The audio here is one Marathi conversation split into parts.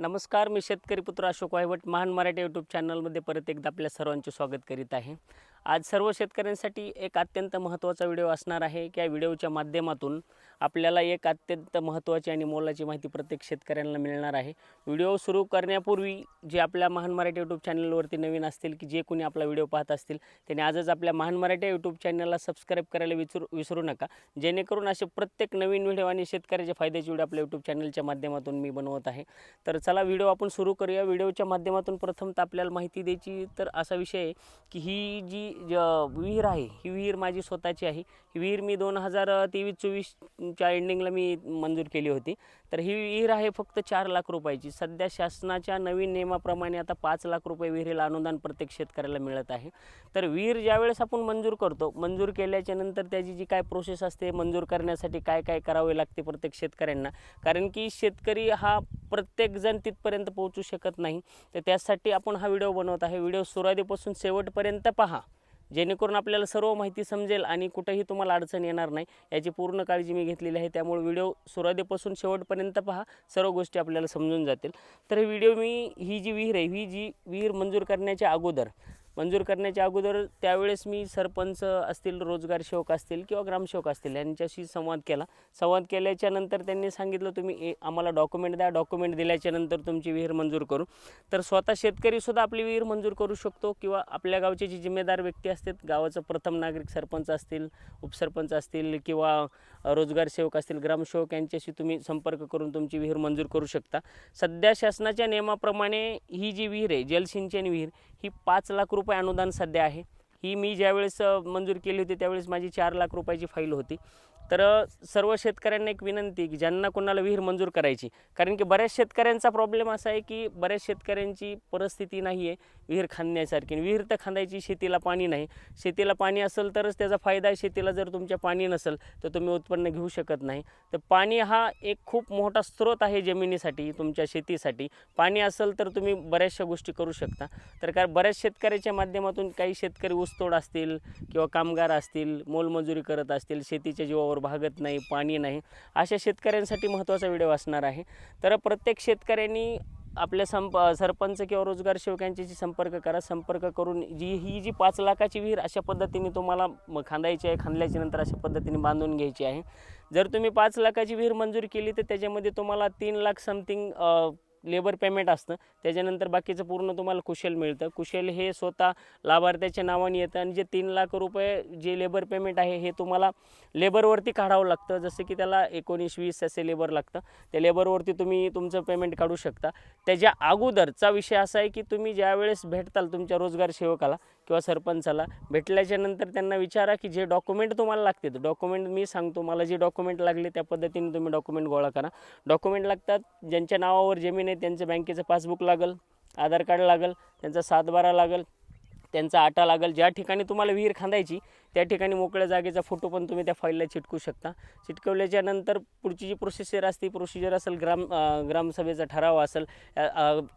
नमस्कार मी शेतकरी पुत्र अशोक वायवट महान मराठी यूट्यूब चॅनलमध्ये परत एकदा आपल्या सर्वांचे स्वागत करीत आहे. आज सर्व शेतकऱ्यांसाठी एक अत्यंत महत्त्वाचा व्हिडिओ असणार आहे. की या व्हिडिओच्या माध्यमातून आपल्याला एक अत्यंत महत्त्वाची आणि मोलाची माहिती प्रत्येक शेतकऱ्यांना मिळणार आहे. व्हिडिओ सुरू करण्यापूर्वी जे आपल्या महान मराठी यूट्यूब चॅनलवरती नवीन असतील की जे कोणी आपला व्हिडिओ पाहत असतील त्यांनी आजच आपल्या महान मराठी यूट्यूब चॅनलला सबस्क्राईब करायला विसरू विसरू नका. जेणेकरून असे प्रत्येक नवीन व्हिडिओ आणि शेतकऱ्याच्या फायद्याचे व्हिडिओ आपल्या यूट्यूब चॅनलच्या माध्यमातून मी बनवत आहे. तर चला व्हिडिओ आपण सुरू करूया. व्हिडिओच्या माध्यमातून प्रथम तर आपल्याला माहिती द्यायची तर असा विषय आहे की ही जी ज विहीर आहे ही विहीर माझी स्वतःची आहे. ही विहीर मी दोन हजार तेवीस चोवीस च्या एंडिंगला मी मंजूर केली होती. तर ही विहीर आहे फक्त चार लाख रुपयाची. सध्या शासनाच्या नवीन नियमाप्रमाणे आता पाच लाख रुपये विहिरीला अनुदान प्रत्येक शेतकऱ्याला मिळत आहे. तर विहीर ज्यावेळेस आपण मंजूर करतो मंजूर केल्याच्यानंतर त्याची जी काय प्रोसेस असते मंजूर करण्यासाठी काय काय करावे लागते प्रत्येक शेतकऱ्यांना? कारण की शेतकरी हा प्रत्येकजण तिथपर्यंत पोहोचू शकत नाही. तर त्यासाठी आपण हा व्हिडिओ बनवत आहे. व्हिडिओ सुरुवातीपासून शेवटपर्यंत पहा. जेणेकरून आपल्याला सर्व माहिती समजेल आणि कुठंही तुम्हाला अडचण येणार नाही. याची पूर्ण काळजी मी घेतलेली आहे. त्यामुळे व्हिडिओ सुरुवातीपासून शेवटपर्यंत पहा. सर्व गोष्टी आपल्याला समजून जातील. तर व्हिडिओ मी ही जी विहीर आहे ही जी विहीर मंजूर करण्याच्या अगोदर मंजूर करण्याच्या अगोदर त्यावेळेस मी सरपंच असतील रोजगार सेवक असतील किंवा ग्रामसेवक असतील यांच्याशी संवाद केला. संवाद केल्याच्यानंतर त्यांनी सांगितलं तुम्ही ए आम्हाला डॉक्युमेंट द्या डॉक्युमेंट दिल्याच्या नंतर तुमची विहीर मंजूर करू. तर स्वतः शेतकरीसुद्धा आपली विहीर मंजूर करू शकतो किंवा आपल्या गावचे जे जिम्मेदार व्यक्ती असतात गावाचं प्रथम नागरिक सरपंच असतील उपसरपंच असतील किंवा रोजगार सेवक असतील ग्रामसेवक यांच्याशी तुम्ही संपर्क करून तुमची विहीर मंजूर करू शकता. सध्या शासनाच्या नियमाप्रमाणे ही जी विहीर आहे जलसिंचन विहीर ही पाच लाख रुपये रुपये अनुदान सध्या आहे. ही मी ज्यावेळेस मंजूर केली होती त्यावेळेस माझी चार लाख रुपयाची फाईल होती. तर सर्व शेतकऱ्यांना एक विनंती की ज्यांना कोणाला विहीर मंजूर करायची कारण की बऱ्याच शेतकऱ्यांचा प्रॉब्लेम असा आहे की बऱ्याच शेतकऱ्यांची परिस्थिती नाही आहे विहीर खांदण्यासारखी विहीर तर खांदायची शेतीला पाणी नाही. शेतीला पाणी असेल तरच त्याचा फायदा आहे शेतीला जर तुमच्या पाणी नसेल तर तुम्ही उत्पन्न घेऊ शकत नाही. तर पाणी हा एक खूप मोठा स्रोत आहे जमिनीसाठी तुमच्या शेतीसाठी. पाणी असेल तर तुम्ही बऱ्याचशा गोष्टी करू शकता. तर कारण बऱ्याच शेतकऱ्याच्या माध्यमातून काही शेतकरी ऊसतोड असतील किंवा कामगार असतील मोलमजुरी करत असतील शेतीच्या जीवावर भागत नाही पाणी नाही अशा शेतकऱ्यांसाठी महत्त्वाचा व्हिडिओ असणार आहे. तर प्रत्येक शेतकऱ्यांनी आपल्या संप सरपंच किंवा रोजगार सेवकांच्याशी संपर्क करा संपर्क करून जी ही जी पाच लाखाची विहीर अशा पद्धतीने तुम्हाला म- खांदायची आहे खांदल्याच्या नंतर अशा पद्धतीने बांधून घ्यायची आहे. जर तुम्ही पाच लाखाची विहीर मंजूर केली तर त्याच्यामध्ये तुम्हाला तीन लाख समथिंग लेबर पेमेंट असतं. त्याच्यानंतर बाकीचं पूर्ण तुम्हाला कुशल मिळतं. कुशल हे स्वतः लाभार्थ्याच्या नावाने येतं आणि जे तीन लाख रुपये जे लेबर पेमेंट आहे हे तुम्हाला लेबरवरती काढावं लागतं. जसं की त्याला एकोणीस वीस असे लेबर लागतं. त्या लेबरवरती तुम्ही तुमचं पेमेंट काढू शकता. त्याच्या अगोदरचा विषय असा आहे की तुम्ही ज्यावेळेस भेटताल तुमच्या रोजगार सेवकाला किंवा सरपंचाला भेटल्याच्या नंतर त्यांना विचारा की जे डॉक्युमेंट तुम्हाला लागतात डॉक्युमेंट मी सांगतो मला जे डॉक्युमेंट लागले त्या पद्धतीने तुम्ही डॉक्युमेंट गोळा करा. डॉक्युमेंट लागतात ज्यांच्या नावावर जमीन आहे त्यांचं बँकेचं पासबुक लागेल आधार कार्ड लागल त्यांचा सातबारा लागेल त्यांचा आटा लागेल ज्या ठिकाणी तुम्हाला विहीर खांदायची त्या ठिकाणी मोकळ्या जागेचा फोटो पण तुम्ही त्या फाईलला चिटकू शकता. चिटकवल्याच्या नंतर पुढची जी प्रोसिजर असते प्रोसिजर असेल ग्राम ग्रामसभेचा ठराव असेल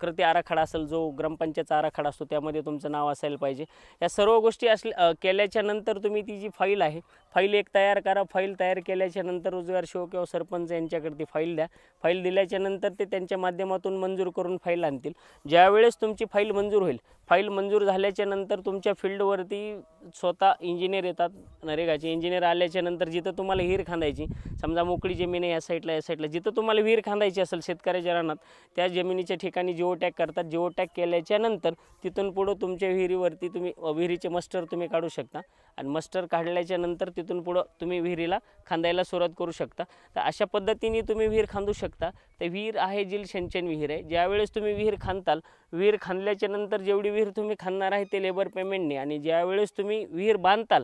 कृती आराखडा असेल जो ग्रामपंचायतचा आराखडा असतो त्यामध्ये तुमचं नाव असायला पाहिजे. या सर्व गोष्टी असल्या केल्याच्यानंतर केल्याच्यानंतर तुम्ही ती जी फाईल आहे फाईल एक तयार करा. फाईल तयार केल्याच्यानंतर रोजगार शो किंवा सरपंच यांच्याकडे ती फाईल द्या. फाईल दिल्याच्या नंतर ते त्यांच्या माध्यमातून मंजूर करून फाईल आणतील. ज्यावेळेस तुमची फाईल मंजूर होईल फाईल मंजूर झाल्याच्यानंतर तुमच्या फील्डवरती स्वतः इंजिनियर येतात नरेगाचे इंजिनियर आल्याच्यानंतर जिथं तुम्हाला विहीर खांदायची समजा मोकळी जमीन आहे या साईडला या साईडला जिथं तुम्हाला विहीर खांदायची असेल शेतकऱ्याच्या रानात त्या जमिनीच्या ठिकाणी जिओ टॅग करतात जिओ टॅग केल्याच्यानंतर तिथून पुढं तुमच्या विहिरीवरती तुम्ही विहिरीचे मस्टर तुम्ही काढू शकता. आणि मस्टर काढल्याच्या नंतर तिथून पुढं तुम्ही विहिरीला खांदायला सुरुवात करू शकता. तर अशा पद्धतीने तुम्ही विहीर खांदू शकता. तर विहीर आहे जी सिंचन विहीर आहे. ज्यावेळेस तुम्ही विहीर खांदताल विहीर खांदल्याच्या नंतर जेवढी विहीर तुम्ही खांदणार आहे ते लेबर पेमेंटने आणि ज्यावेळेस तुम्ही विहीर बांधताल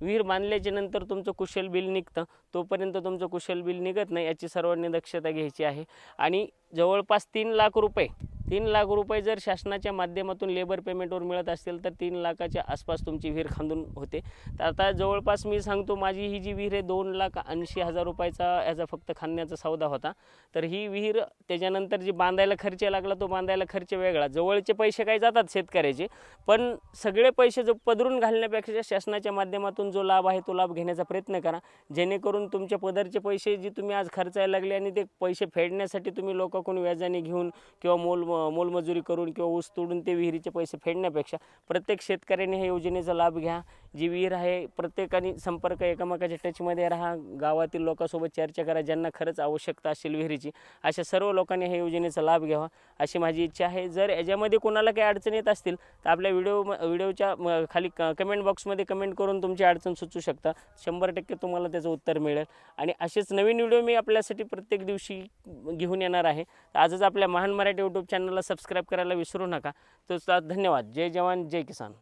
विहीर बांधल्याच्या नंतर तुमचं कुशल बिल निघतं. तोपर्यंत तुमचं कुशल बिल निघत नाही याची सर्वांनी दक्षता घ्यायची आहे. आणि जवळपास तीन लाख रुपये तीन लाख रुपये जर शासनाच्या माध्यमातून लेबर पेमेंटवर मिळत असतील तर तीन लाखाच्या आसपास तुमची विहीर खांदून होते. तर आता जवळपास मी सांगतो माझी ही जी विहीर आहे दोन लाख ऐंशी हजार रुपयाचा याचा फक्त खांदण्याचा सौदा होता. तर ही विहीर त्याच्यानंतर जी बांधायला खर्च लागला तो बांधायला खर्च वेगळा. जवळचे पैसे काही जातात शेतकऱ्याचे पण सगळे पैसे जो पदरून घालण्यापेक्षा शासनाच्या माध्यमातून जो लाभ आहे तो लाभ घेण्याचा प्रयत्न करा. जेणेकरून तुमच्या पदरचे पैसे जे तुम्ही आज खर्चायला लागले आणि ते पैसे फेडण्यासाठी तुम्ही लोकांकडून व्याजाने घेऊन किंवा मोल मोलमजुरी करून किंवा ऊस तोडून ते विहिरीचे पैसे फेडण्यापेक्षा प्रत्येक शेतकऱ्याने ह्या योजनेचा लाभ घ्या. जी विहीर आहे प्रत्येकाने संपर्क एकमेकाच्या टचमध्ये राहा. गावातील लोकांसोबत चर्चा करा. ज्यांना खरंच आवश्यकता असेल विहिरीची अशा सर्व लोकांनी ह्या योजनेचा लाभ घ्यावा. अशी माझी इच्छा आहे. जर याच्यामध्ये कोणाला काही अडचण येत असतील तर आपल्या व्हिडिओ व्हिडिओच्या खाली क कमेंट बॉक्समध्ये कमेंट करून तुमची अडचण अडचण सुचू शकता. शंभर टक्के तुम्हाला त्याचं उत्तर मिळेल. आणि असेच नवीन व्हिडिओ मी आपल्यासाठी प्रत्येक दिवशी घेऊन येणार आहे. आजच आपल्या महान मराठी यूट्यूब चॅनलला सबस्क्राईब करायला विसरू नका. तर धन्यवाद. जय जवान जय किसान.